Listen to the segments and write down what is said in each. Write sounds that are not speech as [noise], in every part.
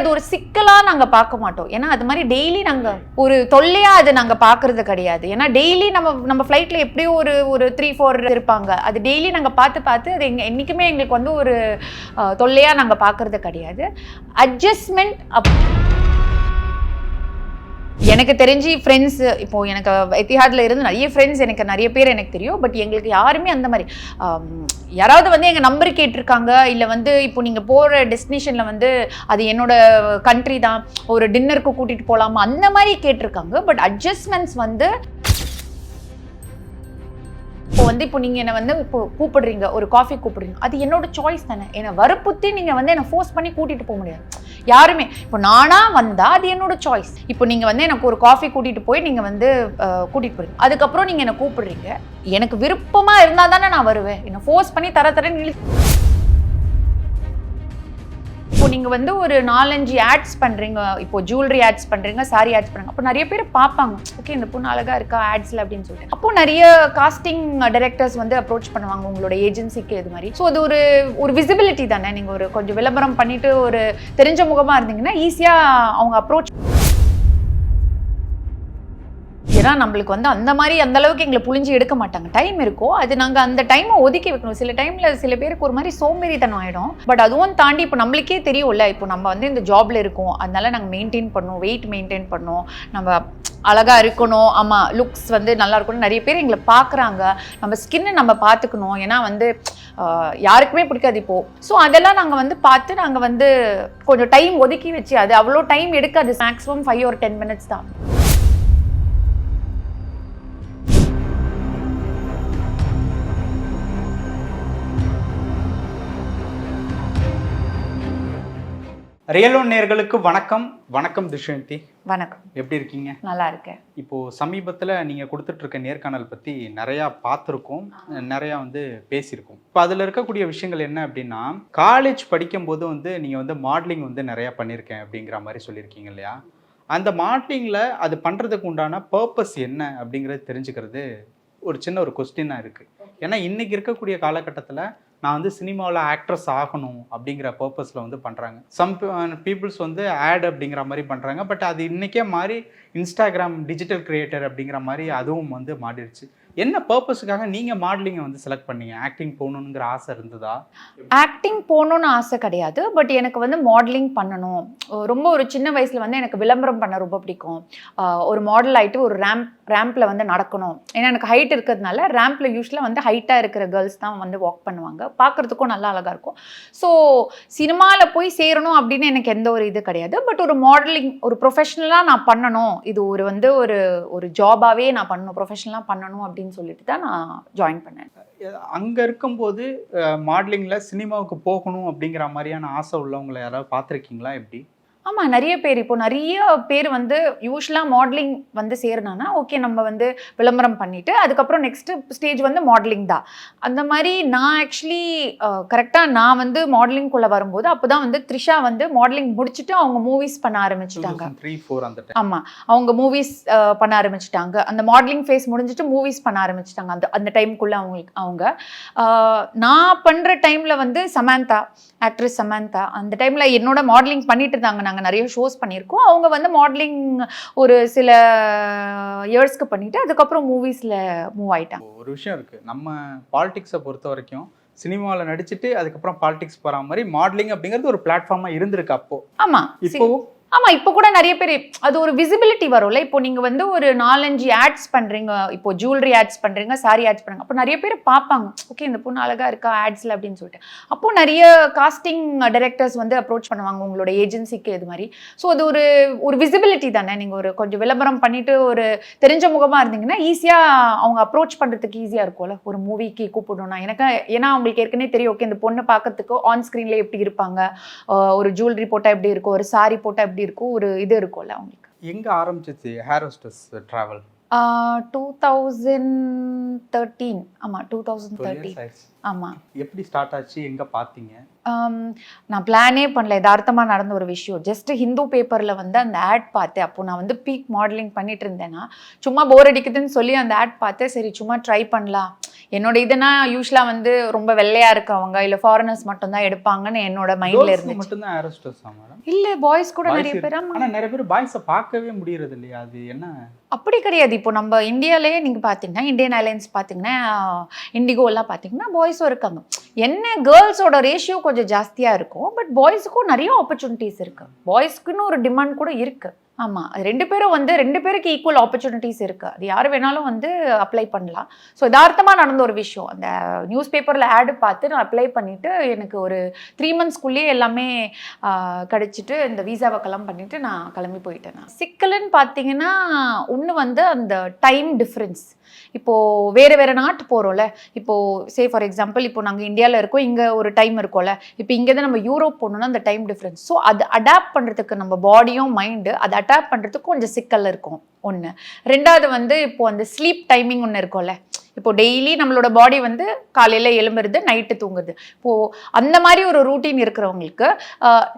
அது ஒரு சிக்கலாக நாங்கள் பார்க்க மாட்டோம். ஏன்னா அது மாதிரி டெய்லி நாங்கள் ஒரு தொல்லையாக அது நாங்கள் பார்க்கறது கிடையாது. ஏன்னா டெய்லி நம்ம நம்ம ஃப்ளைட்ல எப்படியும் ஒரு ஒரு த்ரீ ஃபோர் இருப்பாங்க. அது டெய்லி நாங்கள் பார்த்து பார்த்து அது எங்கள் என்றைக்குமே எங்களுக்கு வந்து ஒரு தொல்லையாக நாங்கள் பார்க்கறது கிடையாது. அட்ஜஸ்ட்மெண்ட் அப் எனக்கு தெரிஞ்சு ஃப்ரெண்ட்ஸ் இப்போ எனக்கு எத்திஹாட்ல இருந்து நிறைய ஃப்ரெண்ட்ஸ் எனக்கு நிறைய பேர் எனக்கு தெரியும். பட் எங்களுக்கு யாருமே அந்த மாதிரி யாராவது வந்து எங்கள் நம்பர் கேட்டிருக்காங்க இல்லை வந்து இப்போ நீங்கள் போகிற டெஸ்டினேஷனில் வந்து அது என்னோட கண்ட்ரி தான் ஒரு டின்னருக்கு கூட்டிகிட்டு போகலாமா அந்த மாதிரி கேட்டிருக்காங்க. பட் அட்ஜஸ்ட்மெண்ட்ஸ் வந்து இப்போ வந்து இப்போ நீங்கள் என்னை வந்து இப்போ கூப்பிடுறீங்க ஒரு காஃபி கூப்பிடுறீங்க அது என்னோட சாய்ஸ் தானே. என்னை வற்புறுத்தி நீங்கள் வந்து என்னை ஃபோர்ஸ் பண்ணி கூட்டிகிட்டு போக முடியாது. யாருமே. இப்போ நானா வந்தால் அது என்னோட சாய்ஸ் இப்போ நீங்கள் வந்து எனக்கு ஒரு காஃபி கூட்டிட்டு போய் நீங்கள் வந்து கூட்டிகிட்டு கூட்டிட்டு அதுக்கப்புறம் நீங்கள் என்னை கூப்பிடுறீங்க. எனக்கு விருப்பமா இருந்தால் தானே நான் வருவேன். என்னை ஃபோர்ஸ் பண்ணி தர தரேன்னு இப்போ நீங்க வந்து ஒரு நாலஞ்சு ஆட்ஸ் பண்றீங்க இப்போ ஜுவல்லரி ஆட்ஸ் பண்றீங்க சாரி ஆட்ஸ் பண்றீங்க. அப்போ நிறைய பேர் பார்ப்பாங்க ஓகே இந்த பொண்ணு அழகா இருக்கா ஆட்ஸ்ல அப்படின்னு சொல்லிட்டு. அப்போ நிறைய காஸ்டிங் டைரக்டர்ஸ் வந்து அப்ரோச் பண்ணுவாங்க உங்களோட ஏஜென்சிக்கு இது மாதிரி. ஸோ அது ஒரு ஒரு விசிபிலிட்டி தானே? நீங்க ஒரு கொஞ்சம் விளம்பரம் பண்ணிட்டு ஒரு தெரிஞ்ச முகமா இருந்தீங்கன்னா ஈஸியா அவங்க அப்ரோச் ஏன்னா நம்மளுக்கு வந்து அந்த மாதிரி அந்த அளவுக்கு எங்களை புழிஞ்சு எடுக்க மாட்டாங்க. டைம் இருக்கும் அது நாங்கள் அந்த டைமை ஒதுக்கி வைக்கணும். சில டைம்ல சில பேருக்கு ஒரு மாதிரி சோம்பேறித்தனம் ஆயிடும். பட் அதுவும் தாண்டி இப்போ நம்மளுக்கே தெரியும்ல இப்போ நம்ம வந்து இந்த ஜாப்ல இருக்கோம். அதனால நாங்கள் மெயின்டைன் பண்ணோம் வெயிட் மெயின்டைன் பண்ணோம். நம்ம அழகா இருக்கணும். ஆமா லுக்ஸ் வந்து நல்லா இருக்கணும் நிறைய பேர் எங்களை பார்க்குறாங்க. நம்ம ஸ்கின்னை நம்ம பார்த்துக்கணும். ஏன்னா வந்து யாருக்குமே பிடிக்காது இப்போ. ஸோ அதெல்லாம் நாங்கள் வந்து பார்த்து நாங்கள் வந்து கொஞ்சம் டைம் ஒதுக்கி வச்சு அது அவ்வளோ டைம் எடுக்காது. மேக்ஸிமம் ஃபைவ் ஒரு டென் மினிட்ஸ் தான். ரியலோ நேர்களுக்கு வணக்கம். வணக்கம் துஷ்யந்தி. வணக்கம். எப்படி இருக்கீங்க? நல்லா இருக்கேன். இப்போ சமீபத்தில் நீங்கள் கொடுத்துட்டு இருக்க நேர்காணல் பற்றி நிறையா பார்த்துருக்கோம். நிறையா வந்து பேசியிருக்கோம். இப்போ அதில் இருக்கக்கூடிய விஷயங்கள் என்ன அப்படின்னா காலேஜ் படிக்கும்போது வந்து நீங்கள் வந்து மாடலிங் வந்து நிறையா பண்ணியிருக்கேன் அப்படிங்கிற மாதிரி சொல்லியிருக்கீங்க இல்லையா? அந்த மாடலிங்கில் அது பண்ணுறதுக்கு உண்டான பர்பஸ் என்ன அப்படிங்கிறது தெரிஞ்சுக்கிறது ஒரு சின்ன ஒரு கொஸ்டினாக இருக்குது ஏன்னா இன்றைக்கி இருக்கக்கூடிய காலகட்டத்தில் நான் வந்து சினிமாவில் ஆக்ட்ரஸ் ஆகணும் அப்படிங்கிற பர்பஸில் வந்து பண்ணுறாங்க சம் பீப்புள்ஸ் வந்து ஆட் அப்படிங்கிற மாதிரி பண்ணுறாங்க பட் அது இன்றைக்கே மாதிரி இன்ஸ்டாகிராம் டிஜிட்டல் கிரியேட்டர் அப்படிங்கிற மாதிரி அதுவும் வந்து மாறிடுச்சு. என்ன பர்பஸுக்காக நீங்கள் மாடலிங்கை வந்து செலக்ட் பண்ணீங்க? ஆக்டிங் போகணுங்கிற ஆசை இருந்ததா? ஆக்டிங் போகணுன்னு ஆசை கிடையாது. பட் எனக்கு வந்து மாடலிங் பண்ணணும். ரொம்ப ஒரு சின்ன வயசில் வந்து எனக்கு விளம்பரம் பண்ண ரொம்ப பிடிக்கும். ஒரு மாடல் ஆயிட்டு ஒரு ரேம்ப் ரேம்பில் வந்து நடக்கணும். ஏன்னா எனக்கு ஹைட் இருக்கிறதுனால ரேம்பில் யூஸ்வலாக வந்து ஹைட்டாக இருக்கிற கேர்ள்ஸ் தான் வந்து வாக் பண்ணுவாங்க. பார்க்கறதுக்கும் நல்லா அழகாக இருக்கும். ஸோ சினிமாவில் போய் சேரணும் அப்படின்னு எனக்கு எந்த ஒரு இது கிடையாது. பட் ஒரு மாடலிங் ஒரு ப்ரொஃபஷனலாக நான் பண்ணணும். இது ஒரு வந்து ஒரு ஒரு ஜாபாகவே நான் பண்ணணும். ப்ரொஃபஷனலாக பண்ணணும் அப்படின்னு சொல்லிட்டு தான் நான் ஜாயின் பண்ணேன். அங்கே இருக்கும்போது மாடலிங்கில் சினிமாவுக்கு போகணும் அப்படிங்கிற மாதிரியான ஆசை உள்ளவங்களை யாராவது பார்த்துருக்கீங்களா? எப்படி? ஆமா நிறைய பேர். இப்போ நிறைய பேர் வந்து யூஸ்வலாக மாடலிங் வந்து சேரணும்னா ஓகே நம்ம வந்து விளம்பரம் பண்ணிட்டு அதுக்கப்புறம் நெக்ஸ்ட் ஸ்டேஜ் வந்து மாடலிங் தான். அந்த மாதிரி நான் ஆக்சுவலி கரெக்டாக நான் வந்து மாடலிங்குள்ளே வரும்போது அப்போதான் வந்து த்ரிஷா வந்து மாடலிங் முடிச்சுட்டு அவங்க மூவிஸ் பண்ண ஆரம்பிச்சிட்டாங்க. ஃபோர் அந்த டைம் ஆமா அவங்க மூவிஸ் பண்ண ஆரம்பிச்சிட்டாங்க. அந்த மாடலிங் ஃபேஸ் முடிஞ்சிட்டு மூவிஸ் பண்ண ஆரம்பிச்சிட்டாங்க. அந்த அந்த டைம்குள்ள அவங்களுக்கு அவங்க. நான் பண்ற டைம்ல வந்து சமந்தா ஆக்ட்ரஸ் சமந்தா அந்த டைம்ல என்னோட மாடலிங் பண்ணிட்டு இருந்தாங்க. நாங்க நிறைய ஷோஸ் பண்ணியிருக்கோம். அவங்க வந்து மாடலிங் ஒரு சில இயர்ஸ்க்கு பண்ணிட்டு அதுக்கப்புறம் மூவிஸ்ல மூவ் ஆயிட்டாங்க. ஒரு விஷயம் இருக்குது நம்ம பாலிடிக்ஸை பொறுத்த வரைக்கும் சினிமாவில் நடிச்சுட்டு அதுக்கப்புறம் பாலிடிக்ஸ் போகிற மாதிரி மாடலிங் அப்படிங்கிறது ஒரு பிளாட்ஃபார்மாக இருந்திருக்கு அப்போ. ஆமா. இப்போ ஆமா இப்போ கூட நிறைய பேர் அது ஒரு விசிபிலிட்டி வரும்ல. இப்போ நீங்க வந்து ஒரு நாலஞ்சு ஆட்ஸ் பண்றீங்க இப்போ ஜுவல்லரி ஆட்ஸ் பண்றீங்க சாரி ஆட்ஸ் பண்ணுங்க அப்போ நிறைய பேர் பார்ப்பாங்க ஓகே இந்த பொண்ணு அழகா இருக்கா ஆட்ஸ்ல அப்படின்னு சொல்லிட்டு. அப்போ நிறைய காஸ்டிங் டைரக்டர்ஸ் வந்து அப்ரோச் பண்ணுவாங்க உங்களோட ஏஜென்சிக்கு இது மாதிரி. ஸோ அது ஒரு ஒரு விசிபிலிட்டி தானே. நீங்க ஒரு கொஞ்சம் விளம்பரம் பண்ணிட்டு ஒரு தெரிஞ்ச முகமா இருந்தீங்கன்னா ஈஸியா அவங்க அப்ரோச் பண்றதுக்கு ஈஸியா இருக்கும்ல. ஒரு மூவிக்கு கூப்பிடணும்னா. எனக்கு ஏன்னா அவங்களுக்கு ஏற்கனவே தெரியும் ஓகே இந்த பொண்ணு பார்க்கறதுக்கு ஆன் ஸ்க்ரீன்ல எப்படி இருப்பாங்க? ஒரு ஜுவல்லரி போட்டால் எப்படி இருக்கும்? ஒரு சாரி போட்டால் எப்படி இருக்கும் ஒரு இது இருக்கும்ல அவங்களுக்கு. எங்கே ஆரம்பிச்சிச்சு air hostess travel two thousand thirteen ஆமாம் டூ தௌசண்ட் தேர்ட்டீன் ஆமாம் எப்படி ஸ்டார்ட் ஆச்சு? எங்கே பார்த்தீங்க நான் பிளானே பண்ணல. யதார்த்தமாக நடந்த ஒரு விஷயம். ஜஸ்ட் ஹிந்து பேப்பரில் வந்து அந்த ஆட் பார்த்தேன். அப்போ நான் வந்து பீக் மாடலிங் பண்ணிட்டு இருந்தேன்னா சும்மா போர் அடிக்குதுன்னு சொல்லி அந்த ஆட் பார்த்தேன். சரி சும்மா ட்ரை பண்ணலாம். என்னோட இதுனா யூஸ்வலா வந்து ரொம்ப வெள்ளையா இருக்கவங்க இல்ல ஃபாரினர்ஸ் மட்டும் தான் எடுப்பாங்கன்னு என்னோட மைண்ட்ல Girls இருந்துச்சு. மட்டும்தான் ஏரோஸ்டஸா மேடம் இல்ல பாய்ஸ் கூட நிறைய பேர். ஆனா நிறைய பேர் பாய்ஸை பார்க்கவே முடியறது இல்லையா? அது என்ன? அப்படி கிடையாது. இப்போ நம்ம இந்தியாலயே நீங்க பாத்தீங்கன்னா இந்தியன் ஏர்லைன்ஸ் பாத்தீங்கன்னா இண்டிகோ எல்லாம் பாத்தீங்கன்னா பாய்ஸும் இருக்காங்க. என்ன கேர்ள்ஸோட ரேஷியோ கொஞ்சம் ஜாஸ்தியா இருக்கும் பட் பாய்ஸுக்கும் நிறைய ஆப்பர்ச்சுனிட்டிஸ் இருக்கு. பாய்ஸ்க்குன்னு ஒரு டிமாண்ட் கூட இருக்கு. ஆமாம் ரெண்டு பேரும் வந்து ரெண்டு பேருக்கு ஈக்குவல் ஆப்பர்ச்சுனிட்டிஸ் இருக்குது அது யார் வேணாலும் வந்து அப்ளை பண்ணலாம். ஸோ யதார்த்தமா நடந்த ஒரு விஷயம். அந்த நியூஸ் பேப்பரில் ஆடு பார்த்து நான் அப்ளை பண்ணிவிட்டு எனக்கு ஒரு த்ரீ மந்த்ஸ்க்குள்ளேயே எல்லாமே கிடச்சிட்டு இந்த இந்த விசாவைக்கெல்லாம் பண்ணிவிட்டு நான் கிளம்பி போயிட்டேன் சிக்கலுன்னு பார்த்தீங்கன்னா ஒன்று வந்து அந்த டைம் டிஃப்ரென்ஸ் இப்போ வேற வேற நாட்டு போறோம்ல. இப்போ சே ஃபார் எக்ஸாம்பிள் இப்போ நாங்கள் இந்தியாவில் இருக்கோம் இங்கே ஒரு டைம் இருக்கோம்ல. இப்போ இங்கே தான் நம்ம யூரோப் போகணுன்னா அந்த டைம் டிஃப்ரென்ஸ் ஸோ அது அடாப்ட் பண்ணுறதுக்கு நம்ம பாடியும் மைண்டு அதை அடாப்ட் பண்ணுறதுக்கு கொஞ்சம் சிக்கல் இருக்கும். ஒன்று ரெண்டாவது வந்து இப்போ அந்த ஸ்லீப் டைமிங் ஒன்று இருக்கும்ல. இப்போ டெய்லி நம்மளோட பாடி வந்து காலையில் எழும்புறது நைட்டு தூங்குறது. இப்போது அந்த மாதிரி ஒரு ரூட்டீன் இருக்கிறவங்களுக்கு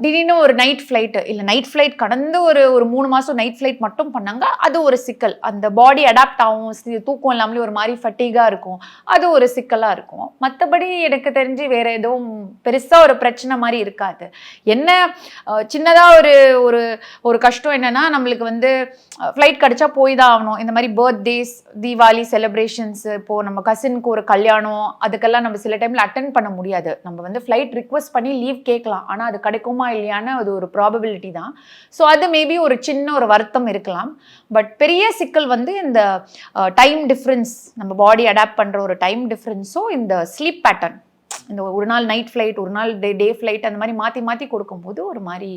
திடீர்னு ஒரு நைட் ஃப்ளைட்டு இல்லை நைட் ஃப்ளைட் கடந்து ஒரு ஒரு மூணு மாதம் நைட் ஃப்ளைட் மட்டும் பண்ணாங்க அது ஒரு சிக்கல். அந்த பாடி அடாப்ட் ஆகும் தூக்கம் இல்லாமலே ஒரு மாதிரி ஃபட்டிகாக இருக்கும். அது ஒரு சிக்கலாக இருக்கும். மற்றபடி எனக்கு தெரிஞ்சு வேறு எதுவும் பெருசாக ஒரு பிரச்சனை மாதிரி இருக்காது. என்ன சின்னதாக ஒரு ஒரு ஒரு கஷ்டம் என்னென்னா நம்மளுக்கு வந்து ஃப்ளைட் கிடச்சா போய் தான் ஆகணும். இந்த மாதிரி பர்த்டேஸ் தீபாவளி செலிப்ரேஷன்ஸ் இப்போது நம்ம கசினுக்கு ஒரு கல்யாணம் அதுக்கெல்லாம் நம்ம சில டைமில் அட்டன் பண்ண முடியாது. நம்ம வந்து ஃப்ளைட் ரிக்வஸ்ட் பண்ணி லீவ் கேட்கலாம். ஆனால் அது கிடைக்குமா இல்லையான்னு அது ஒரு ப்ராபபிலிட்டி தான். ஸோ அது மேபி ஒரு சின்ன ஒரு வருத்தம் இருக்கலாம். பட் பெரிய சிக்கல் வந்து இந்த டைம் டிஃப்ரென்ஸ் நம்ம பாடி அடாப்ட் பண்ணுற ஒரு டைம் டிஃப்ரென்ஸும் இந்த ஸ்லீப் பேட்டர்ன் இந்த ஒரு நாள் நைட் ஃப்ளைட் ஒரு நாள் டே டே ஃப்ளைட் அந்த மாதிரி மாற்றி மாற்றி கொடுக்கும்போது ஒரு மாதிரி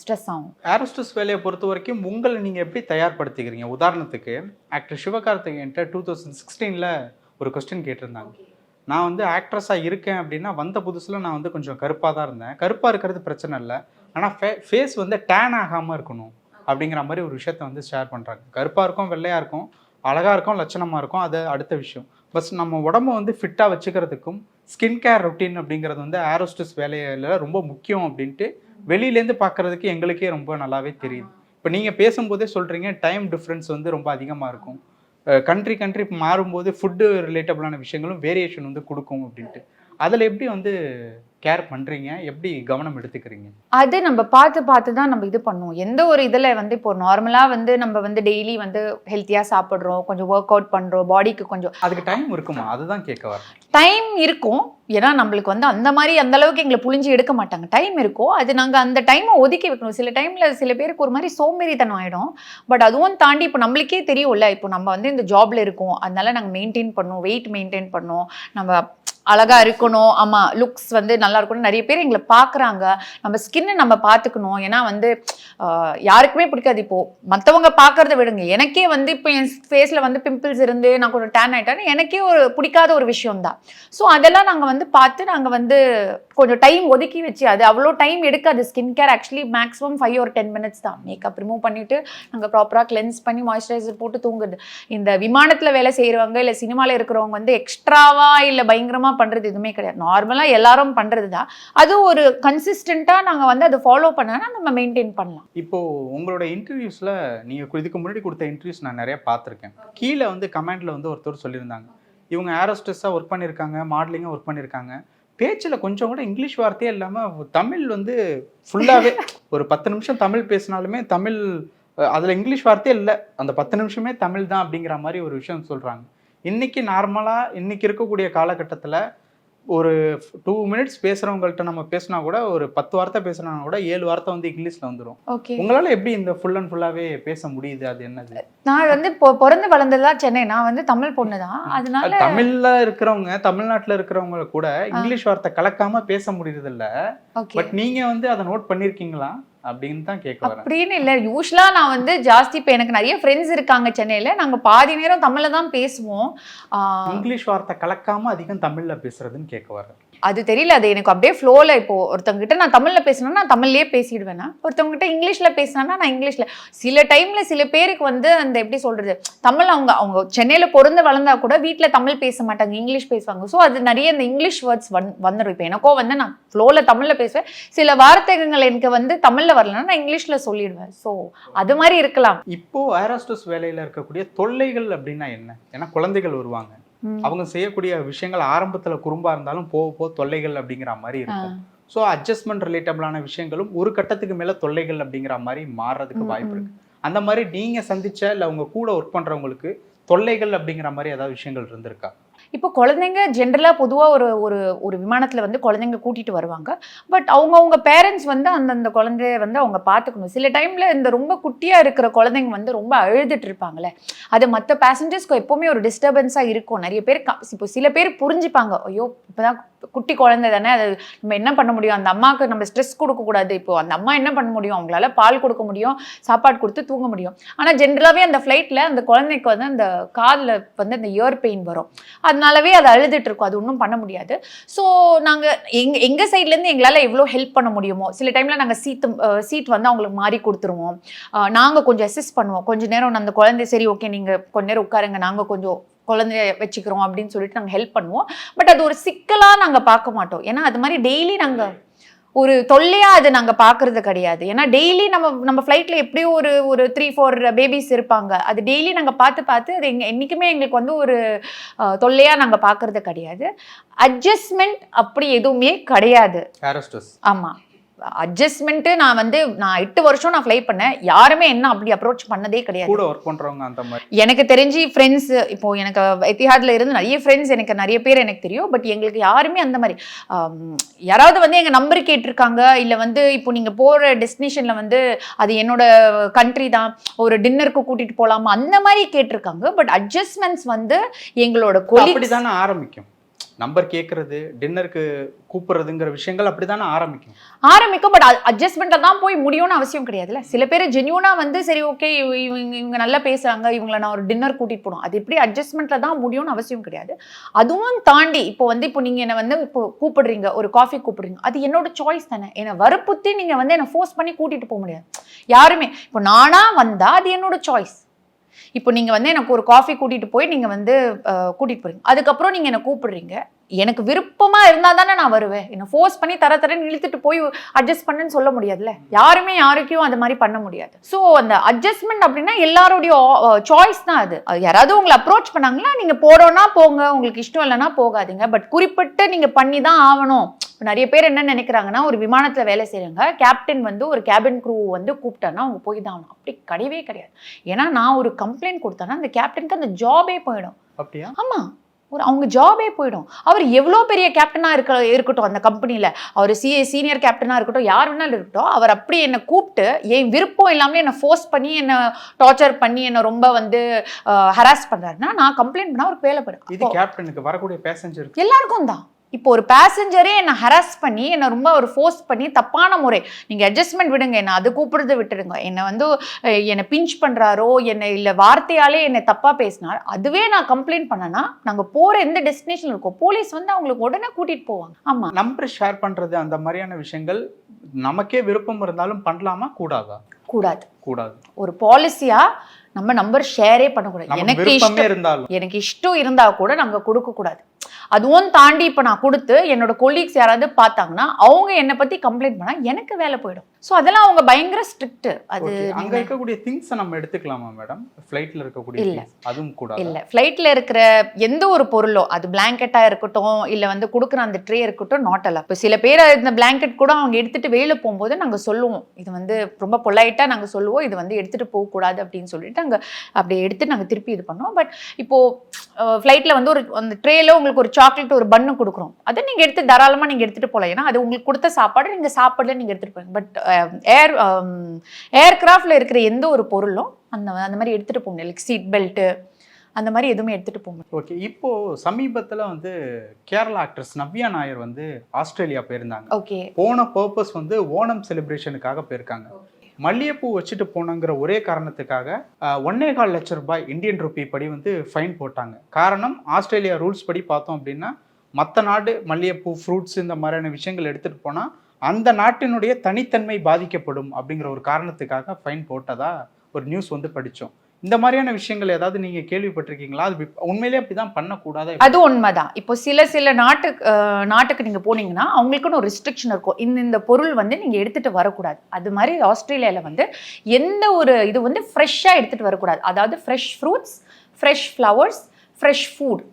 ஸ்ட்ரெஸ் ஆகும். ஏரோஸ்டஸ் வேலையை பொறுத்த வரைக்கும் உங்களை நீங்க எப்படி தயார்படுத்திக்கிறீங்க? உதாரணத்துக்கு ஆக்டர் சிவகார்த்திகேயன்ட்ட டூ தௌசண்ட் சிக்ஸ்டீனில் ஒரு கொஸ்டின் கேட்டிருந்தாங்க. நான் வந்து ஆக்ட்ரஸாக இருக்கேன் அப்படின்னா வந்த புதுசில் நான் வந்து கொஞ்சம் கருப்பாக தான் இருந்தேன். கருப்பாக இருக்கிறது பிரச்சனை இல்லை. ஆனால் ஃபே ஃபேஸ் வந்து டேன் ஆகாமல் இருக்கணும் அப்படிங்கிற மாதிரி ஒரு விஷயத்த வந்து ஷேர் பண்ணுறாங்க கருப்பாக இருக்கும் வெள்ளையாக இருக்கும் அழகாக இருக்கும் லட்சணமாக இருக்கும் அது அடுத்த விஷயம். பஸ் நம்ம உடம்ப வந்து ஃபிட்டாக வச்சுக்கிறதுக்கும் ஸ்கின் கேர் ரொட்டீன் அப்படிங்கிறது வந்து ஏரோஸ்டஸ் வேலையில் ரொம்ப முக்கியம் அப்படின்ட்டு வெளியிலேருந்து பார்க்கறதுக்கு எங்களுக்கே ரொம்ப நல்லாவே தெரியுது. இப்போ நீங்கள் பேசும்போதே சொல்கிறீங்க டைம் டிஃப்ரென்ஸ் வந்து ரொம்ப அதிகமாக இருக்கும். கண்ட்ரி கண்ட்ரி மாறும்போது ஃபுட்டு ரிலேட்டபிளான விஷயங்களும் வேரியேஷன் வந்து கொடுக்கும் அப்படின்ட்டு. அதில் எப்படி வந்து கேர் பண்ணுறீங்க எப்படி கவனம் எடுத்துக்கிறீங்க? அது நம்ம பார்த்து பார்த்து தான் நம்ம இது பண்ணுவோம். எந்த ஒரு இதில் வந்து இப்போ நார்மலாக வந்து நம்ம வந்து டெய்லி வந்து ஹெல்த்தியாக சாப்பிட்றோம் கொஞ்சம் ஒர்க் அவுட் பண்ணுறோம் பாடிக்கு கொஞ்சம் அதுக்கு டைம் இருக்குமா? அதுதான் கேட்க வரேன் டைம் இருக்கும். ஏன்னா நம்மளுக்கு வந்து அந்த மாதிரி அந்த அளவுக்கு எங்களை புழிஞ்சு எடுக்க மாட்டாங்க. டைம் இருக்கும் அது நாங்கள் அந்த டைமை ஒதுக்கி வைக்கணும். சில டைமில் சில பேருக்கு ஒரு மாதிரி சோம்பேறித்தனம் ஆகிடும் பட் அதுவும் தாண்டி இப்போ நம்மளுக்கே தெரியும்ல இப்போ நம்ம வந்து இந்த ஜாப்ல இருக்கோம். அதனால நாங்கள் மெயின்டைன் பண்ணோம் வெயிட் மெயின்டைன் பண்ணோம் நம்ம அழகா இருக்கணும். ஆமா லுக்ஸ் வந்து நல்லா இருக்கணும். நிறைய பேர் எங்களை பார்க்குறாங்க. நம்ம ஸ்கின்னை நம்ம பார்த்துக்கணும். ஏன்னா வந்து யாருக்குமே பிடிக்காது இப்போ. மற்றவங்க பார்க்கறத விடுங்க. எனக்கே வந்து இப்போ என் ஃபேஸில் வந்து பிம்பிள்ஸ் இருந்து நான் கொஞ்சம் டேன் ஆயிட்டேன்னு எனக்கே ஒரு பிடிக்காத ஒரு விஷயம் தான். ஸோ அதெல்லாம் நாங்கள் வந்து பார்த்து நாங்கள் வந்து கொஞ்சம் டைம் ஒதுக்கி வச்சு அது அவ்வளோ டைம் எடுக்காது. Skin care actually maximum five ஒரு டென் மினிட்ஸ் தான். மேக்கப் ரிமூவ் பண்ணிட்டு நாங்கள் ப்ராப்பராக கிளென்ஸ் பண்ணி மாய்ஸ்சரைசர் போட்டு தூங்குது இந்த விமானத்தில் வேலை செய்கிறவங்க இல்லை சினிமாவில் இருக்கிறவங்க வந்து எக்ஸ்ட்ராவா இல்லை பயங்கரமாக பண்ணுறது எதுவுமே கிடையாது. நார்மலாக எல்லாரும் பண்ணுறது தான் அது ஒரு கன்சிஸ்டண்ட்டாக நாங்கள் வந்து அதை ஃபாலோ பண்ணனா நம்ம மெயின்டைன் பண்ணலாம். இப்போ உங்களோட இன்டர்வியூஸ்ல நீங்க கு- இதுக்கு முன்னாடி கொடுத்த இன்டர்வியூஸ் நான் நிறைய பார்த்துருக்கேன். கீழே வந்து கமெண்ட்ல வந்து ஒருத்தர் சொல்லியிருந்தாங்க. இவங்க ஏரோஸ்டஸாக ஒர்க் பண்ணியிருக்காங்க மாடலிங்காக ஒர்க் பண்ணியிருக்காங்க. பேச்சில் கொஞ்சம் கூட இங்கிலீஷ் வார்த்தையே இல்லாமல் தமிழ் வந்து ஃபுல்லாகவே [laughs] ஒரு பத்து நிமிஷம் தமிழ் பேசினாலுமே தமிழ் அதுல இங்கிலீஷ் வார்த்தையே இல்லை. அந்த பத்து நிமிஷமே தமிழ் தான் அப்படிங்கிற மாதிரி ஒரு விஷயம் சொல்றாங்க. இன்னைக்கு நார்மலா இன்னைக்கு இருக்கக்கூடிய காலகட்டத்துல ஒரு டூ மினிட்ஸ் பேசுறவங்கள்ட்ட நம்ம பேசினா கூட ஒரு பத்து வார்த்தை பேசுனா கூட ஏழு வார்த்தை வந்து இங்கிலீஷ்ல வந்துடும் ஓகே உங்களால எப்படி இந்த ஃபுல் அண்ட் ஃபுல்லாவே பேச முடியுது? அது என்னது? நான் வந்து பிறந்து வளர்ந்ததுதான் சென்னை. நான் வந்து தமிழ் பொண்ணு தான். அதனால அது தமிழ்ல இருக்கிறவங்க தமிழ்நாட்டுல இருக்கிறவங்க கூட இங்கிலீஷ் வார்த்தை கலக்காம பேச முடியறது இல்ல ஓகே பட் நீங்க வந்து அதை நோட் பண்ணிருக்கீங்களா? அப்படின்னு தான் கேட்க அப்படின்னு இல்லை யூஸ்வலா நான் வந்து ஜாஸ்தி இப்போ எனக்கு நிறைய ஃப்ரெண்ட்ஸ் இருக்காங்க சென்னையில. நாங்க பாதி நேரம் தமிழ்ல தான் பேசுவோம். இங்கிலீஷ் வார்த்தை கலக்காம அதிகம் தமிழ்ல பேசுறதுன்னு கேட்க வரேன். அது தெரியல அது எனக்கு அப்படியே ஃப்ளோவில் இப்போ ஒருத்தவங்ககிட்ட நான் தமிழில் பேசினா நான் தமிழ்லேயே பேசிடுவேனா? ஒருத்தவங்ககிட்ட இங்கிலீஷில் இங்கிலீஷ்ல பேசினா நான் இங்கிலீஷில். சில டைமில் சில பேருக்கு வந்து அந்த எப்படி சொல்கிறது தமிழ் அவங்க அவங்க சென்னையில் பிறந்து வளர்ந்தா கூட வீட்டில் தமிழ் பேச மாட்டாங்க இங்கிலீஷ் பேசுவாங்க. ஸோ அது நிறைய இந்த இங்கிலீஷ் வேர்ட்ஸ் வந் வந்துடும் இப்போ எனக்கோ வந்து நான் ஃப்ளோவில் தமிழில் பேசுவேன். சில வார்த்தைகள் எனக்கு வந்து தமிழில் வரலன்னா நான் இங்கிலீஷில் சொல்லிடுவேன். ஸோ அது மாதிரி இருக்கலாம். இப்போ ஏரோஸ்டஸ் வேலையில் இருக்கக்கூடிய தொல்லைகள் அப்படின்னா என்ன? ஏன்னா குழந்தைகள் வருவாங்க. அவங்க செய்யக்கூடிய விஷயங்கள் ஆரம்பத்துல குறும்பா இருந்தாலும் போக போக தொல்லைகள் அப்படிங்கிற மாதிரி இருக்கும். ஸோ அட்ஜஸ்ட்மெண்ட் ரிலேட்டபிளான விஷயங்களும் ஒரு கட்டத்துக்கு மேல தொல்லைகள் அப்படிங்கிற மாதிரி மாறுறதுக்கு வாய்ப்பு. இருக்கு. அந்த மாதிரி நீங்க சந்திச்ச இல்ல உங்க கூட ஒர்க் பண்றவங்களுக்கு தொல்லைகள் அப்படிங்கிற மாதிரி ஏதாவது விஷயங்கள் இருந்திருக்கா? இப்போ குழந்தைங்க ஜென்ரலாக பொதுவாக ஒரு ஒரு ஒரு விமானத்தில் வந்து குழந்தைங்க கூட்டிகிட்டு வருவாங்க. பட் அவங்கவுங்க பேரண்ட்ஸ் வந்து அந்தந்த குழந்தைய வந்து அவங்க பார்த்துக்கணும் சில டைமில் இந்த ரொம்ப குட்டியாக இருக்கிற குழந்தைங்க வந்து ரொம்ப அழுதுட்டு இருப்பாங்களே அது மற்ற பேசஞ்சர்ஸ்க்கு எப்போவுமே ஒரு டிஸ்டர்பன்ஸாக இருக்கும். நிறைய பேர் இப்போ சில பேர் புரிஞ்சுப்பாங்க. ஐயோ இப்போதான் குட்டி குழந்தை தானே அது நம்ம என்ன பண்ண முடியும்? அந்த அம்மாவுக்கு நம்ம ஸ்ட்ரெஸ் கொடுக்கக்கூடாது இப்போ அந்த அம்மா என்ன பண்ண முடியும்? அவங்களால பால் கொடுக்க முடியும் சாப்பாடு கொடுத்து தூங்க முடியும். ஆனால் ஜென்ரலாகவே அந்த ஃப்ளைட்டில் அந்த குழந்தைக்கு வந்து அந்த காதில் வந்து அந்த இயர் பெயின் வரும். அதனாலவே அது அழுதுட்டு இருக்கும். அது ஒன்றும் பண்ண முடியாது. ஸோ நாங்கள் எங் எங்கள் சைட்லேருந்து எங்களால் எவ்வளோ ஹெல்ப் பண்ண முடியுமோ சில டைமில் நாங்கள் சீட்டு சீட் வந்து அவங்களுக்கு மாறி கொடுத்துருவோம். நாங்கள் கொஞ்சம் அசிஸ்ட் பண்ணுவோம். கொஞ்ச நேரம் அந்த குழந்தை சரி ஓகே நீங்கள் கொஞ்ச நேரம் உட்காருங்க. நாங்கள் கொஞ்சம் குழந்தைய வச்சுக்கிறோம் அப்படின்னு சொல்லிட்டு நாங்கள் ஹெல்ப் பண்ணுவோம். பட் அது ஒரு சிக்கலாக நாங்கள் பார்க்க மாட்டோம். ஏன்னா அது மாதிரி டெய்லி நாங்கள் ஒரு தொல்லையா அது நாங்க பாக்குறது கிடையாது. ஏன்னா டெய்லி நம்ம நம்ம ஃப்ளைட்ல எப்படியும் ஒரு ஒரு த்ரீ ஃபோர் பேபிஸ் இருப்பாங்க. அது டெய்லி நாங்க பார்த்து பார்த்து அது எங்க என்னைக்குமே எங்களுக்கு வந்து ஒரு அஹ், தொல்லையா நாங்க பாக்குறது கிடையாது. அட்ஜஸ்ட்மெண்ட் அப்படி எதுவுமே கிடையாது. ஏரோஸ்டஸ் ஆமா. அட்ஜஸ்ட்மெண்ட்டு நான் வந்து நான் எட்டு வருஷம் நான் ஃப்ளை பண்ணேன். யாருமே என்ன அப்படி அப்ரோச் பண்ணதே கிடையாது. கூட ஒர்க் பண்றவங்க அந்த மாதிரி. எனக்கு தெரிஞ்சு ஃப்ரெண்ட்ஸ் இப்போ எனக்கு எத்திஹாட்ல இருந்து நிறைய ஃப்ரெண்ட்ஸ் எனக்கு நிறைய பேர் எனக்கு தெரியும். பட் எங்களுக்கு யாருமே அந்த மாதிரி யாராவது வந்து எங்க நம்பர் கேட்டிருக்காங்க இல்ல வந்து இப்போ நீங்க போற டெஸ்டினேஷன்ல வந்து அது என்னோட கண்ட்ரி தான் ஒரு டின்னருக்கு கூட்டிட்டு போலாமா அந்த மாதிரி கேட்டிருக்காங்க. பட் அட்ஜஸ்ட்மெண்ட்ஸ் வந்து எங்களோட கொலி அப்படிதானே ஆரம்பிக்கும். நம்பர் கேட்கறது டின்னருக்கு கூப்பிடுறதுங்கிற விஷயங்கள் அப்படிதானே ஆரம்பிக்கும். ஆரம்பிக்கும் பட் அட்ஜஸ்ட்மெண்ட்டை தான் போய் முடியும்னு அவசியம் கிடையாதுல்ல. சில பேர் ஜென்யூனாக வந்து சரி ஓகே இவங்க இவங்க நல்லா பேசுகிறாங்க இவங்களை நான் ஒரு டின்னர் கூட்டிகிட்டு போகணும். அது எப்படி அட்ஜஸ்ட்மெண்ட்டில் தான் முடியும்னு அவசியம் கிடையாது. அதுவும் தாண்டி இப்போ வந்து இப்போ நீங்கள் என்னை வந்து இப்போ கூப்பிடுறீங்க ஒரு காஃபி கூப்பிடுறீங்க அது என்னோட சாய்ஸ் தானே. என்னை வற்புறுத்தி நீங்கள் வந்து என்னை ஃபோர்ஸ் பண்ணி கூட்டிகிட்டு போக முடியாது. யாருமே இப்போ நானாக வந்தால் அது என்னோட சாய்ஸ் இப்போ நீங்கள் வந்து எனக்கு ஒரு காஃபி கூட்டிகிட்டு போய் நீங்கள் வந்து கூட்டிகிட்டு போகிறீங்க அதுக்கப்புறம் நீங்கள் என்னை கூப்பிடுறீங்க. எனக்கு விருப்பமா இருந்தா தானே நான் வருவேன். என்ன ஃபோர்ஸ் பண்ணி தர தரன்னு இழுத்துட்டு போய் அட்ஜஸ்ட் பண்ணுன்னு சொல்ல முடியாதுல்ல? யாருமே யாருக்கும் அது மாதிரி பண்ண முடியாது. ஸோ அந்த அட்ஜஸ்ட்மெண்ட் அப்படின்னா எல்லாருடைய சாய்ஸ் தான் அது. யாராவது உங்களை அப்ரோச் பண்ணாங்களா நீங்க போறோம்னா போங்க. உங்களுக்கு இஷ்டம் இல்லைன்னா போகாதீங்க. பட் குறிப்பிட்டு நீங்க பண்ணி தான் ஆகணும் நிறைய பேர் என்ன நினைக்கிறாங்கன்னா ஒரு விமானத்துல வேலை செய்றாங்க கேப்டன் வந்து ஒரு கேபின் க்ரூ வந்து கூப்பிட்டான்னா அவங்க போய் தான் ஆகணும். அப்படி கிடையவே கிடையாது. ஏன்னா நான் ஒரு கம்ப்ளைண்ட் கொடுத்தேன்னா அந்த கேப்டனுக்கு அந்த ஜாபே போயிடும். அப்படியா? ஆமா. ஒரு அவங்க ஜாபே போயிடும். அவர் எவ்வளோ பெரிய கேப்டனா இருக்க இருக்கட்டும் அந்த கம்பெனில அவர் சி சீனியர் கேப்டனா இருக்கட்டும் யார் வேணாலும் இருக்கட்டும் அவர் அப்படி என்னை கூப்பிட்டு என் விருப்பம் இல்லாமல் என்னை ஃபோர்ஸ் பண்ணி என்னை டார்ச்சர் பண்ணி என்னை ரொம்ப வந்து ஹராஸ் பண்றாருன்னா நான் கம்ப்ளைண்ட் பண்ணா அவருக்கு வேலை இது போயிடும் கேப்டனுக்கு வரக்கூடிய பேசஞ்சருக்கு எல்லாருக்கும் தான். இப்போ ஒரு பேசஞ்சரே என்னை ஹராஸ் பண்ணி என்னை ரொம்ப ஒரு ஃபோர்ஸ் பண்ணி தப்பான முறை நீங்கள் அட்ஜஸ்ட்மெண்ட் விடுங்க என்னை அது கூப்பிடுறத விட்டுடுங்க. என்னை வந்து என்னை பிஞ்ச் பண்ணுறாரோ என்னை இல்லை வார்த்தையாலே என்னை தப்பாக பேசினார் அதுவே நான் கம்ப்ளைண்ட் பண்ணனா நாங்கள் போகிற எந்த டெஸ்டினேஷன் இருக்கோம் போலீஸ் வந்து அவங்களுக்கு உடனே கூட்டிகிட்டு போவாங்க. ஆமாம் நம்பர் ஷேர் பண்றது அந்த மாதிரியான விஷயங்கள் நமக்கே விருப்பம் இருந்தாலும் பண்ணலாமா? கூடாதா? கூடாது. கூடாது. ஒரு பாலிசியாக நம்ம நம்பர் ஷேரே பண்ணக்கூடாது. எனக்கு இஷ்டம் இருந்தாலும். எனக்கு இஷ்டம் இருந்தா கூட நாங்க கொடுக்க கூடாது அதுவும் தாண்டி இப்போ நான் கொடுத்து என்னோட கொலீக்ஸ் யாராவது பார்த்தாங்கன்னா அவங்க என்னை பற்றி கம்ப்ளைண்ட் பண்ணால் எனக்கு வேலை போயிடும். ஸோ அதெல்லாம் அவங்க பயங்கர ஸ்ட்ரிக்ட் அது. அங்க இருக்கக்கூடிய திங்ஸ் நம்ம எடுத்துக்கலாமா மேடம் ஃபிளைட்ல இருக்கக்கூடிய இல்ல. அதுவும் கூடாது? இல்ல. ஃப்ளைட்ல இருக்கிற எந்த ஒரு பொருளோ அது பிளாங்கெட்டா இருக்கட்டும் இல்ல வந்து கொடுக்குற அந்த ட்ரே இருக்கட்டும் நாட் அல்ல இப்போ சில பேர் இந்த பிளாங்கெட் கூட அவங்க எடுத்துட்டு வெளியில போகும்போது நாங்க சொல்லுவோம். இது வந்து ரொம்ப பொலைட்டா நாங்க சொல்லுவோம் இது வந்து எடுத்துட்டு போக கூடாது அப்படின்னு சொல்லிட்டு நாங்க அப்படி எடுத்து நாங்க திருப்பி இது பண்ணோம் பட் இப்போ ஃப்ளைட்ல வந்து ஒரு அந்த ட்ரேல உங்களுக்கு ஒரு சாக்லேட் ஒரு பன்னு கொடுக்குறோம். அதை நீங்க எடுத்து தாராளமா நீங்க எடுத்துட்டு போகலாம். ஏன்னா அது உங்களுக்கு கொடுத்த சாப்பாடு நீங்க சாப்பாடுல நீங்க எடுத்துட்டு போங்க பட் ஏர் ஏர்கிராஃப்ட்ல இருக்கிற எந்த ஒரு பொருளும் அந்த அந்த மாதிரி எடுத்துட்டு போக முடியாது லைக் சீட் பெல்ட்டு அந்த மாதிரி எதுவுமே எடுத்துட்டு போக முடியாது ஓகே இப்போ சமீபத்துல வந்து கேரளா ஆக்ட்ரஸ் நவ்யா நாயர் வந்து ஆஸ்திரேலியா போயிருந்தாங்க. ஓகே போன பர்பஸ் வந்து ஓணம் செலிப்ரேஷனுக்காக போயிருக்காங்க. மல்லிகைப்பூ வச்சுட்டு போனங்கிற ஒரே காரணத்துக்காக ஒன்னே கால் லட்சம் ரூபாய் இந்தியன் ருபி படி வந்து ஃபைன் போட்டாங்க. காரணம் ஆஸ்திரேலியா ரூல்ஸ் படி பார்த்தோம் அப்படின்னா மற்ற நாடு மல்லிகைப்பூ ஃப்ரூட்ஸ் இந்த மாதிரியான விஷயங்கள் எடுத்துட்டு போனால் அந்த நாட்டினுடைய தனித்தன்மை பாதிக்கப்படும் அப்படிங்கிற ஒரு காரணத்துக்காக ஃபைன் போட்டதா ஒரு நியூஸ் வந்து படித்தோம். இந்த மாதிரியான விஷயங்கள் ஏதாவது நீங்க கேள்விப்பட்டிருக்கீங்களா? அது உண்மையிலே உண்மையிலேயே அப்படிதான் பண்ணக்கூடாது? அது உண்மைதான். இப்போ சில சில நாட்டுக்கு நாட்டுக்கு நீங்க போனீங்கன்னா அவங்களுக்குன்னு ஒரு ரிஸ்ட்ரிக்ஷன் இருக்கும். இந்த இந்த பொருள் வந்து நீங்க எடுத்துட்டு வரக்கூடாது. அது மாதிரி ஆஸ்திரேலியால வந்து எந்த ஒரு இது வந்து ஃப்ரெஷ்ஷாக எடுத்துட்டு வரக்கூடாது. அதாவது fresh fruits fresh flowers fresh food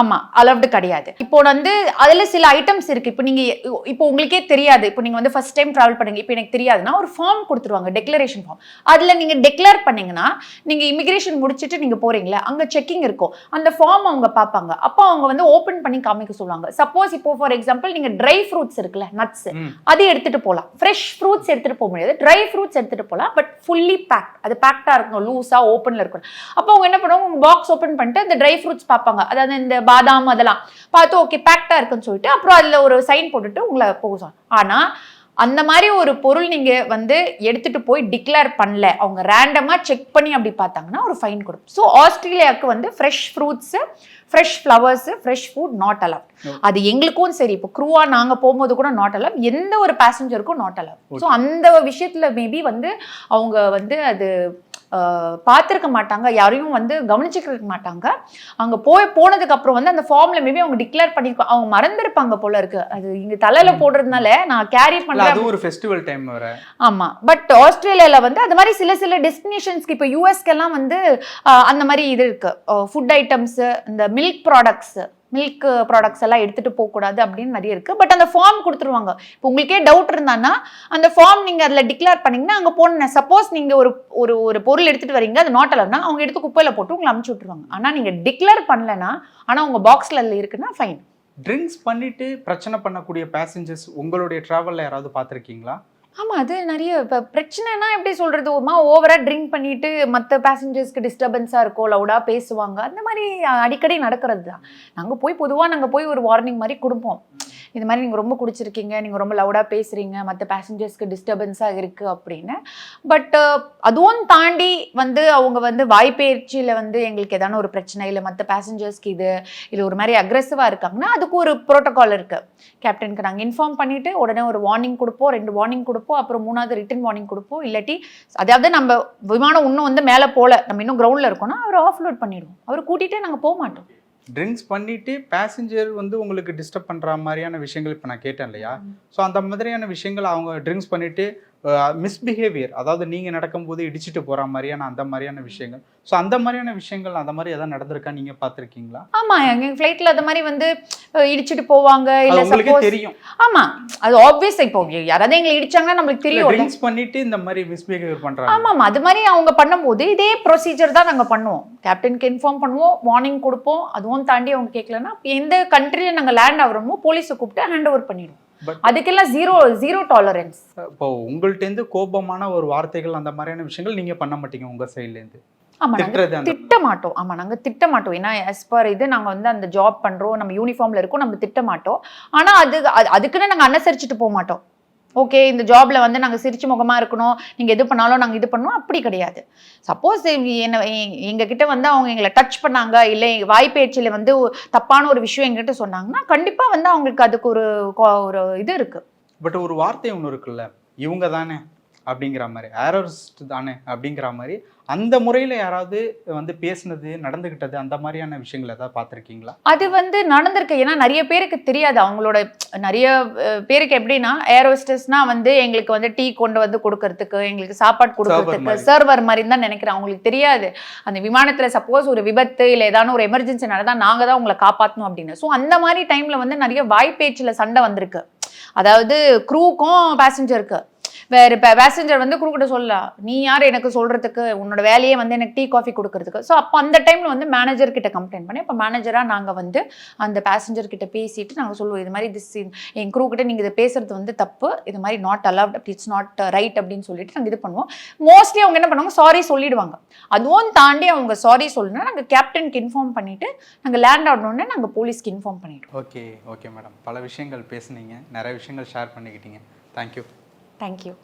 ஆமா அலவ்டு கிடையாது. இப்போ வந்து அதுல சில ஐட்டம்ஸ் இருக்கு. இப்போ நீங்க இப்போ உங்களுக்கே தெரியாது. இப்போ நீங்க வந்து ஃபர்ஸ்ட் டைம் டிராவல் பண்ணுங்க இப்போ எனக்கு தெரியாதுன்னா ஒரு ஃபார்ம் கொடுத்துருவாங்க டெக்ளரேஷன் ஃபார்ம் அதுல நீங்க டெக்ளேர் பண்ணீங்கன்னா நீங்க இமிகிரேஷன் முடிச்சிட்டு நீங்க போறீங்களா அங்க செக்கிங் இருக்கும். அந்த ஃபார்ம் அவங்க பார்ப்பாங்க. அப்போ அவங்க வந்து ஓபன் பண்ணி காமிக்க சொல்லுவாங்க. சப்போஸ் இப்போ ஃபார் எக்ஸாம்பிள் நீங்க ட்ரை ஃப்ரூட்ஸ் இருக்குல்ல நட்ஸ். அது எடுத்துட்டு போகலாம் ஃப்ரெஷ் ஃப்ரூட்ஸ் எடுத்துட்டு போக முடியாது. ட்ரை ஃப்ரூட்ஸ் எடுத்துட்டு போகலாம் பட் ஃபுல்லி பேக்ட் அது பேக்டா இருக்கணும் லூஸா ஓப்பன்ல இருக்கணும். அப்போ அவங்க என்ன பண்ணுவாங்க? பாக்ஸ் ஓப்பன் பண்ணிட்டு அந்த ட்ரை ஃப்ரூட்ஸ் பார்ப்பாங்க. அதாவது இந்த பாதாம் அதெல்லாம். பார்த்து ஓகே பேக்டா இருக்குன்னு சொல்லிட்டு அப்புறம் அதுல ஒரு சைன் போட்டுட்டு உங்களை போக சொல்லுவாங்க ஆனா அந்த மாதிரி ஒரு பொருள் நீங்க வந்து எடுத்துட்டு போய் டிக்ளேர் பண்ணல. அவங்க ரேண்டமா செக் பண்ணி அப்படி பார்த்தாங்கன்னா ஒரு ஃபைன் கொடுக்கும். ஸோ ஆஸ்திரேலியாவுக்கு வந்து fresh fruits fresh flowers fresh food not allow அது எங்களுக்கும் சரி. இப்போ க்ரூவா நாங்க போகும்போது கூட நாட் அலவ் எந்த ஒரு பேசஞ்சருக்கும் நாட் அலவ் ஸோ அந்த விஷயத்துல மேபி வந்து அவங்க வந்து அது பார்த்துருக்க மாட்டாங்க யாரையும் வந்து கவனிச்சுக்க மாட்டாங்க. அங்க போய் போனதுக்கு அப்புறம் வந்து அந்த ஃபார்ம்ல மேபி அவங்க டிக்ளேர் பண்ணி அவங்க மறந்துருப்பாங்க போல இருக்கு. அது இங்க தலையில போடுறதுனால நான் கேரி அதுவும் ஒரு ஃபெஸ்டிவல் டைம் வர ஆமா. பட் ஆஸ்திரேலியால வந்து அது மாதிரி சில சில டெஸ்டினேஷன்ஸ்க்கு இப்போ யூஎஸ்க்கெல்லாம் வந்து அந்த மாதிரி இது இருக்கு. ஃபுட் ஐட்டம்ஸ் இந்த மில்க் ப்ராடக்ட்ஸ் மில்க் ப்ராடக்ட்ஸ் எல்லாம் எடுத்துட்டு போகக்கூடாது அப்படின்னு நிறைய இருக்கு. பட் அந்த ஃபார்ம் கொடுத்துருவாங்க. இப்போ உங்களுக்கே டவுட் இருந்தான்னா அந்த ஃபார்ம் நீங்க அதில் டிக்ளேர் பண்ணீங்கன்னா அங்கே போன சப்போஸ் நீங்க ஒரு ஒரு ஒரு பொருள் எடுத்துட்டு வரீங்க அது நாட் அலர்னா அவங்க எடுத்து குப்பையில் போட்டு உங்களை அமுச்சு விட்டுருவாங்க. ஆனால் நீங்கள் டிக்ளேர் பண்ணலனா ஆனால் உங்கள் பாக்ஸில் அதில் இருக்குன்னா ஃபைன் ட்ரிங்க்ஸ் பண்ணிட்டு பிரச்சனை பண்ணக்கூடிய பேசஞ்சர்ஸ் உங்களுடைய ட்ராவலில் யாராவது பார்த்துருக்கீங்களா? ஆமாம் அது நிறைய இப்போ பிரச்சனைனா எப்படி சொல்கிறது ஒருமா ஓவராக ட்ரிங்க் பண்ணிட்டு மற்ற பேசஞ்சர்ஸ்க்கு டிஸ்டர்பன்ஸாக இருக்கும் லவுடாக பேசுவாங்க. அந்த மாதிரி அடிக்கடி நடக்கிறது தான். நாங்கள் போய் பொதுவாக நாங்கள் போய் ஒரு வார்னிங் மாதிரி கொடுப்போம். இது மாதிரி நீங்கள் ரொம்ப குடிச்சிருக்கீங்க நீங்கள் ரொம்ப லவுடாக பேசுறீங்க மற்ற பேசஞ்சர்ஸ்க்கு டிஸ்டர்பன்ஸாக இருக்கு அப்படின்னு. பட் அதுவும் தாண்டி வந்து அவங்க வந்து வாய்ப்பயிற்சியில் வந்து எங்களுக்கு ஏதான ஒரு பிரச்சனை இல்லை மற்ற பேசஞ்சர்ஸ்க்கு இது இல்லை ஒரு மாதிரி அக்ரெசிவாக இருக்காங்கன்னா அதுக்கு ஒரு ப்ரோட்டோகால் இருக்குது கேப்டனுக்கு நாங்கள் இன்ஃபார்ம் பண்ணிவிட்டு உடனே ஒரு வார்னிங் கொடுப்போம் ரெண்டு வார்னிங் கொடுப்போம் அப்புறம் மூணாவது ரிட்டன் வார்னிங் கொடுப்போம். இல்லாட்டி அதாவது நம்ம விமானம் இன்னும் வந்து மேலே போகல நம்ம இன்னும் கிரவுண்டில் இருக்கோம்னா அவர் ஆஃப்லோட் பண்ணிடுவோம். அவர் கூட்டிகிட்டே நாங்கள் போக மாட்டோம். ட்ரிங்க்ஸ் பண்ணிட்டு பேசஞ்சர் வந்து உங்களுக்கு டிஸ்டர்ப் பண்ற மாதிரியான விஷயங்கள் இப்போ நான் கேட்டேன் இல்லையா? ஸோ அந்த மாதிரியான விஷயங்கள் அவங்க ட்ரிங்க்ஸ் பண்ணிட்டு மிஸ்பிஹேவியர் அதாவது நீங்க நடக்கும்போது இடிச்சிட்டு போற மாதிரியான அந்த மாதிரியான விஷயங்கள். ஸோ அந்த மாதிரியான விஷயங்கள் அந்த மாதிரி எதாவது நடந்திருக்கா? நீங்க பார்த்திருக்கீங்களா? ஆமா எங்க ஃப்ளைட்டில் அது மாதிரி வந்து இடிச்சிட்டு போவாங்க இல்லை உங்களுக்கே சப்போஸ் தெரியும். ஆமா அது ஆப்வியஸ் இப்போ யாராவது எங்களை இடிச்சாங்கன்னா நம்மளுக்கு தெரியும் ட்ரிங்க்ஸ் பண்ணிட்டு இந்த மாதிரி மிஸ்பிஹேவியர் பண்றாங்க. ஆமாம் அது மாதிரி அவங்க பண்ணும்போது இதே ப்ரொசீஜர் தான் நாங்கள் பண்ணுவோம். கேப்டனுக்கு இன்ஃபார்ம் பண்ணுவோம் வார்னிங் கொடுப்போம் அதுவும் தாண்டி அவங்க கேட்கலன்னா எந்த கண்ட்ரியில் நாங்கள் லேண்ட் ஆகுறோமோ போலீஸை கூப்பிட்டு ஹேண்ட் ஓவர் பண்ணிடுவோம். அதுக்கெல்லாம் ஜீரோ ஜீரோ டாலரன்ஸ் இப்போ உங்கள்ட்டேருந்து கோபமான ஒரு வார்த்தைகள் அந்த மாதிரியான விஷயங்கள் நீங்க பண்ண மாட்டீங்க உங்க சைட்ல இருந்து. ஆமா நாங்க திட்டுறது அந்த திட்ட மாட்டோம். ஆமா நாங்க திட்ட மாட்டோம். ஏன்னா as per இது நாங்க வந்து அந்த ஜாப் பண்றோம் நம்ம யூனிஃபார்ம்ல இருக்கோம் நம்ம திட்ட மாட்டோம். ஆனா அது- அதுக்குன்னு நாங்க அனுசரிச்சுட்டு போக மாட்டோம். ஓகே இந்த ஜாப்ல வந்து நாங்கள் சிரிச்சு முகமா இருக்கணும். நீங்கள் எது பண்ணாலும் நாங்கள் இது பண்ணணும். அப்படி கிடையாது. சப்போஸ் என்ன எங்ககிட்ட வந்து அவங்க எங்களை டச் பண்ணாங்க இல்லை வாய்ப்பேச்சில் வந்து தப்பான ஒரு விஷயம் எங்ககிட்ட சொன்னாங்கன்னா கண்டிப்பாக வந்து அவங்களுக்கு அதுக்கு ஒரு ஒரு இது இருக்கு. பட் ஒரு வார்த்தை ஒன்று இருக்குல்ல. இவங்க தானே அப்படிங்கிற மாதிரி. ஏரோரிஸ்ட் தானே அப்படிங்கிற மாதிரி. அந்த முறையில் யாராவது வந்து பேசுனது நடந்துக்கிட்டது அந்த மாதிரியான விஷயங்கள் ஏதாவது பார்த்துருக்கீங்களா? அது வந்து நடந்திருக்கு. ஏன்னா நிறைய பேருக்கு தெரியாது. அவங்களோட நிறைய பேருக்கு எப்படின்னா ஏரோஸ்டஸ்னா வந்து எங்களுக்கு வந்து டீ கொண்டு வந்து கொடுக்கறதுக்கு எங்களுக்கு சாப்பாடு கொடுக்கறதுக்கு. சர்வர் மாதிரி தான் நினைக்கிறேன். அவங்களுக்கு தெரியாது. அந்த விமானத்துல சப்போஸ் ஒரு விபத்து இல்லை ஏதான ஒரு எமர்ஜென்சி நடந்தா நாங்க தான் உங்களை காப்பாற்றணும் அப்படின்னு. ஸோ அந்த மாதிரி டைம்ல வந்து நிறைய வாய்ப்பேச்சுல சண்டை வந்திருக்கு. அதாவது க்ரூக்கும் பேசஞ்சருக்கு வேறு இப்போ பேசஞ்சர் வந்து குறுக்கிட்ட சொல்லலாம் நீ யார் எனக்கு சொல்கிறதுக்கு உன்னோட வேலையே வந்து எனக்கு டீ காஃபி கொடுக்கறதுக்கு. ஸோ அப்போ அந்த டைமில் வந்து மேனேஜர் கிட்ட கம்ப்ளைண்ட் பண்ணி இப்போ மேனேஜராக நாங்கள் வந்து அந்த பேசஞ்சர் கிட்ட பேசிட்டு நாங்கள் சொல்லுவோம் இது மாதிரி திஸ் என் குரூ கிட்ட நீங்கள் இதை பேசுறது வந்து தப்பு. இது மாதிரி நாட் அலவுட் அப்படி இட்ஸ் நாட் ரைட் அப்படின்னு சொல்லிட்டு நாங்கள் இது பண்ணுவோம். மோஸ்ட்லி அவங்க என்ன பண்ணுவாங்க சாரி சொல்லிடுவாங்க. அதுவும் தாண்டி அவங்க சாரி சொல்லணும்னா நாங்கள் கேப்டனுக்கு இன்ஃபார்ம் பண்ணிட்டு நாங்கள் லேண்ட் ஆகணுன்னே நாங்கள் போலீஸ்க்கு இன்ஃபார்ம் பண்ணிடுவோம். ஓகே ஓகே மேடம் பல விஷயங்கள் பேசுனீங்க. நிறைய விஷயங்கள் ஷேர் பண்ணிக்கிட்டீங்க. Thank you thank you